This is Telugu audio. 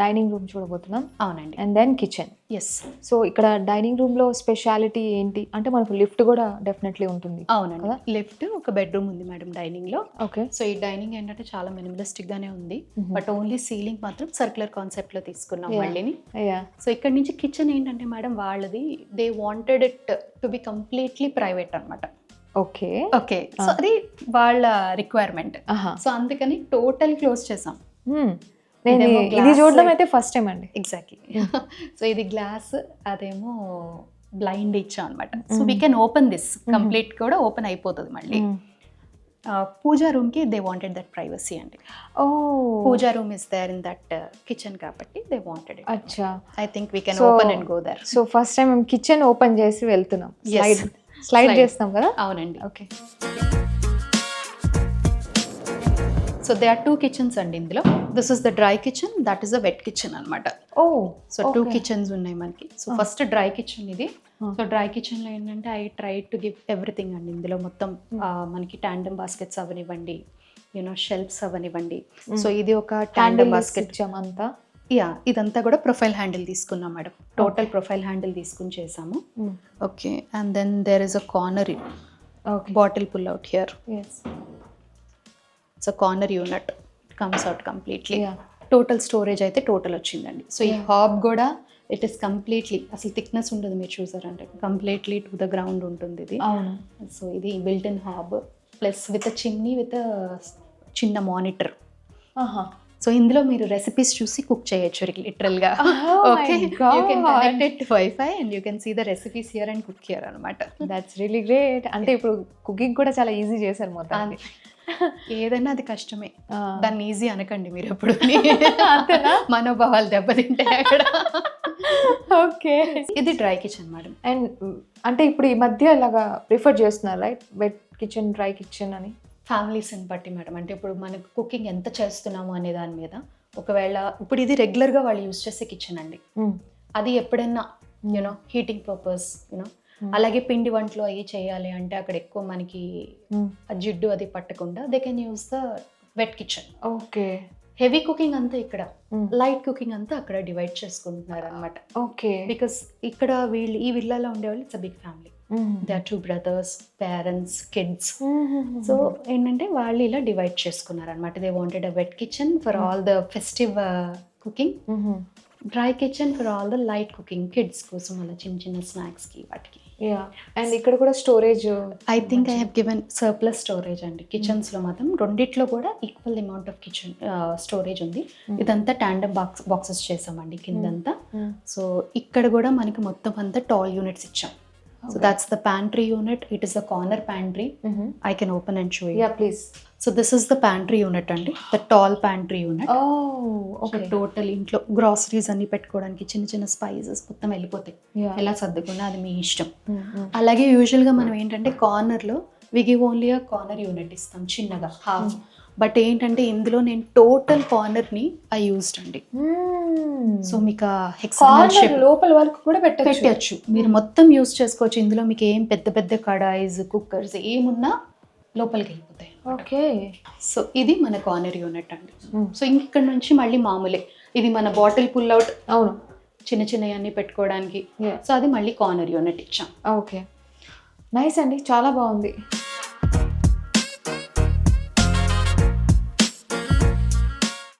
డైనింగ్ రూమ్ చూడబోతున్నాం. అవునండి. And then kitchen yes so ఇక్కడ డైనింగ్ రూమ్లో స్పెషాలిటీ ఏంటి? అంటే మనకు లిఫ్ట్ కూడా డెఫినెట్లీ ఉంటుంది. అవునండి? లెఫ్ట్ ఒక బెడ్రూమ్ ఉంది మేడం డైనింగ్లో. ఓకే సో ఈ డైనింగ్ ఏంటంటే చాలా మినిమలిస్టిక్ గానే ఉంది. బట్ ఓన్లీ సీలింగ్ మాత్రం సర్క్యులర్ కాన్సెప్ట్లో తీసుకున్నాం. మళ్ళీని. సో ఇక్కడ నుంచి కిచెన్ ఏంటంటే మేడం వాళ్ళది they wanted it to be completely private అన్నమాట. ఓకే ఓకే సో అది వాళ్ళ రిక్వైర్మెంట్ సో అందుకని టోటల్ క్లోజ్ చేసాం. Hmm. నేను ఇది చూడడం అయితే ఫస్ట్ టైం అండి. ఎగ్జాక్ట్లీ సో ఇది గ్లాస్ అదేమో బ్లైండ్ ఇచ్చాం అనమాట so. We can open this complete కూడా ఓపెన్ అయిపోతుంది మళ్ళీ. Hmm. ఆ, పూజా రూమ్కి దే వాంటెడ్ దట్ ప్రైవసీ అండి. ఓ. Puja room is there in that kitchen కాబట్టి దే వాంటెడ్ అచ్చా. I think we can open and go there so first time మేము కిచెన్ ఓపెన్ చేసి వెళ్తున్నాం. స్లైడ్. చేస్తాం కదా? అవునండి. Okay so they are two kitchens అండి ఇందులో. This is the dry kitchen that is the wet kitchen అనమాట ఓ సో టూ. కిచెన్స్ ఉన్నాయి మనకి. So Ah. First dry kitchen ఇది. Ah. సో డ్రై కిచెన్లో ఏంటంటే I try to give everything అండి ఇందులో మొత్తం. Hmm. ఆ, మనకి ట్యాండమ్ బాస్కెట్స్ అవనివ్వండి యూనో షెల్ఫ్స్ అవనివ్వండి. Hmm. సో ఇది ఒక ట్యాండమ్ బాస్కెట్ అంతా? యా ఇదంతా కూడా ప్రొఫైల్ హ్యాండిల్ తీసుకున్నాం మేడం. టోటల్ ప్రొఫైల్ హ్యాండిల్ తీసుకుని చేసాము okay and then there is a corner bottle pull out here so corner unit comes out completely total storage అయితే టోటల్ వచ్చిందండి. సో ఈ. హాబ్ కూడా ఇట్ ఇస్ కంప్లీట్లీ అసలు థిక్నెస్ ఉండదు మీరు చూసారంటే. కంప్లీట్లీ టు ద గ్రౌండ్ ఉంటుంది ఇది. అవును. సో ఇది built in hob plus with chimney with చిన్న మానిటర్ సో ఇందులో మీరు రెసిపీస్ చూసి కుక్ చేయొచ్చు లిటరల్గా. Oh okay you can God. Connect it WiFi and you can see the recipes here and cook here అనమాట దట్స్ రియలీ గ్రేట్ అంటే ఇప్పుడు కుకింగ్ కూడా చాలా ఈజీ చేశారు మొత్తం ఏదైనా అది కష్టమే. దాన్ని ఈజీ అనకండి మీరు ఎప్పుడు. అంతేనా? మనోభావాలు దెబ్బతింటాయి అక్కడ. ఓకే. ఇది డ్రై కిచెన్ మేడం. అండ్ అంటే ఇప్పుడు ఈ మధ్య ఇలాగా ప్రిఫర్ చేస్తున్నారు right? Wet kitchen dry kitchen అని? ఫ్యామిలీస్ని బట్టి మేడం. అంటే ఇప్పుడు మనకు కుకింగ్ ఎంత చేస్తున్నాము అనే దాని మీద. ఒకవేళ ఇప్పుడు ఇది రెగ్యులర్గా వాళ్ళు యూజ్ చేసే కిచెన్ అండి. అది ఎప్పుడైనా యూనో హీటింగ్ పర్పస్ యూనో అలాగే పిండి వంటలు అవి చేయాలి అంటే అక్కడ ఎక్కువ మనకి ఆ జిడ్డు అది పట్టకుండా they can use the wet kitchen okay heavy cooking అంతా ఇక్కడ లైట్ కుకింగ్ అంతా అక్కడ డివైడ్ చేసుకుంటున్నారు అనమాట ఓకే బికాస్ ఇక్కడ వీళ్ళు ఈ విల్లాలో ఉండేవాళ్ళు it's a big family they are two brothers parents kids so ఏంటంటే వాళ్ళు ఇలా డివైడ్ చేసుకున్నారు అనమాట they wanted a wet kitchen for all the festive cooking dry kitchen for all the light cooking kids కోసం అలా చిన్న చిన్న స్నాక్స్కి వాటికి. యా అండ్ ఇక్కడ కూడా storage I think I have given surplus storage అండి. కిచెన్స్లో మాత్రం రెండిట్లో కూడా equal amount of kitchen storage ఉంది. ఇదంతా ట్యాండమ్ బాక్స్ బాక్సెస్ చేసామండి కిందంతా. సో ఇక్కడ కూడా మనకి మొత్తం అంతా టాల్ యూనిట్స్ ఇచ్చాం. So that's the pantry unit it is the corner pantry I can open and show yeah please so this is the pantry unit అండి the tall pantry unit okay total ఇంట్లో గ్రాసరీస్ అన్ని పెట్టుకోవడానికి చిన్న చిన్న స్పైసెస్ మొత్తం వెళ్ళిపోతాయి. ఎలా సర్దుకున్నా అది మీ ఇష్టం. అలాగే యూజువల్గా మనం ఏంటంటే కార్నర్లో we give only corner unit ఇస్తాం చిన్నగా హాఫ్ బట్ ఏంటంటే ఇందులో నేను టోటల్ కార్నర్ని ఐ యూస్డ్ అండి. సో మీకు కార్నర్ లోపల వరకు కూడా పెట్టచ్చు. మీరు మొత్తం యూస్ చేసుకోవచ్చు. ఇందులో మీకు ఏం పెద్ద పెద్ద కడాయిస్ కుక్కర్స్ ఏమున్నా లోపలికి వెళ్ళిపోతాయి ఓకే. సో ఇది మన కార్నర్ యూనిట్ అండి. సో ఇక్కడ నుంచి మళ్ళీ మామూలే. ఇది మన బాటిల్ పుల్ అవుట్ అవును. చిన్న చిన్నవి అన్ని పెట్టుకోవడానికి. సో అది మళ్ళీ కార్నర్ యూనిట్ ఇచ్చాం. ఓకే. నైస్ అండి. చాలా బాగుంది.